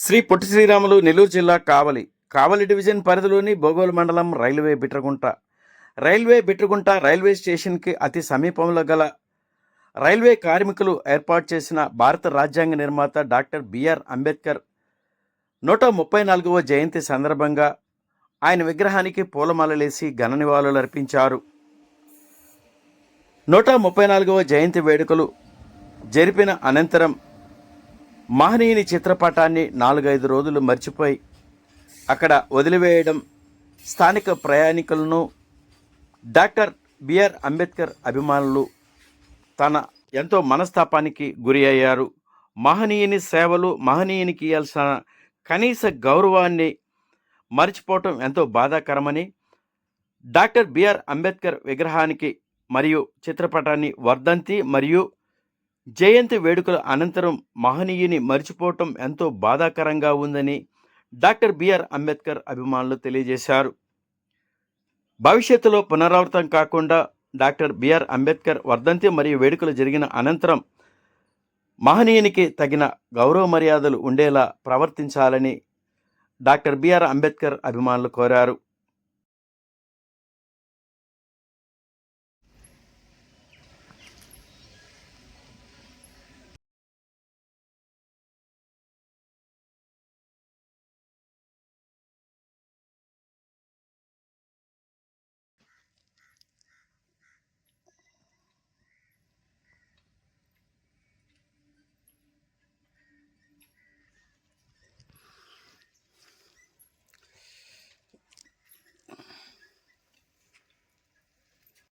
శ్రీ పొట్టి శ్రీరాములు నెల్లూరు జిల్లా కావలి కావలి డివిజన్ పరిధిలోని బోగోలు మండలం railway Bitragunta. Railway Bitragunta railway స్టేషన్కి అతి సమీపంలో గల రైల్వే కార్మికులు ఏర్పాటు చేసిన భారత రాజ్యాంగ నిర్మాత డాక్టర్ బిఆర్ అంబేద్కర్ నూట ముప్పై నాలుగవ జయంతి సందర్భంగా ఆయన విగ్రహానికి పూలమాలలేసి ఘన నివాళులు అర్పించారు. నూట ముప్పై నాలుగవ జయంతి వేడుకలు జరిపిన అనంతరం మహనీయుని చిత్రపటాన్ని నాలుగైదు రోజులు మర్చిపోయి అక్కడ వదిలివేయడం స్థానిక ప్రయాణికులను డాక్టర్ బిఆర్ అంబేద్కర్ అభిమానులు తన ఎంతో మనస్తాపానికి గురి అయ్యారు. మహనీయుని సేవలు మహనీయునికి ఇవ్వాల్సిన కనీస గౌరవాన్ని మర్చిపోవటం ఎంతో బాధాకరమని డాక్టర్ బిఆర్ అంబేద్కర్ విగ్రహానికి మరియు చిత్రపటాన్ని వర్ధంతి మరియు జయంతి వేడుకల అనంతరం మహనీయుని మరిచిపోవటం ఎంతో బాధాకరంగా ఉందని డాక్టర్ బిఆర్ అంబేద్కర్ అభిమానులు తెలియజేశారు. భవిష్యత్తులో పునరావృతం కాకుండా డాక్టర్ బిఆర్ అంబేద్కర్ వర్ధంతి మరియు వేడుకలు జరిగిన అనంతరం మహనీయునికి తగిన గౌరవ మర్యాదలు ఉండేలా ప్రవర్తించాలని డాక్టర్ బిఆర్ అంబేద్కర్ అభిమానులు కోరారు.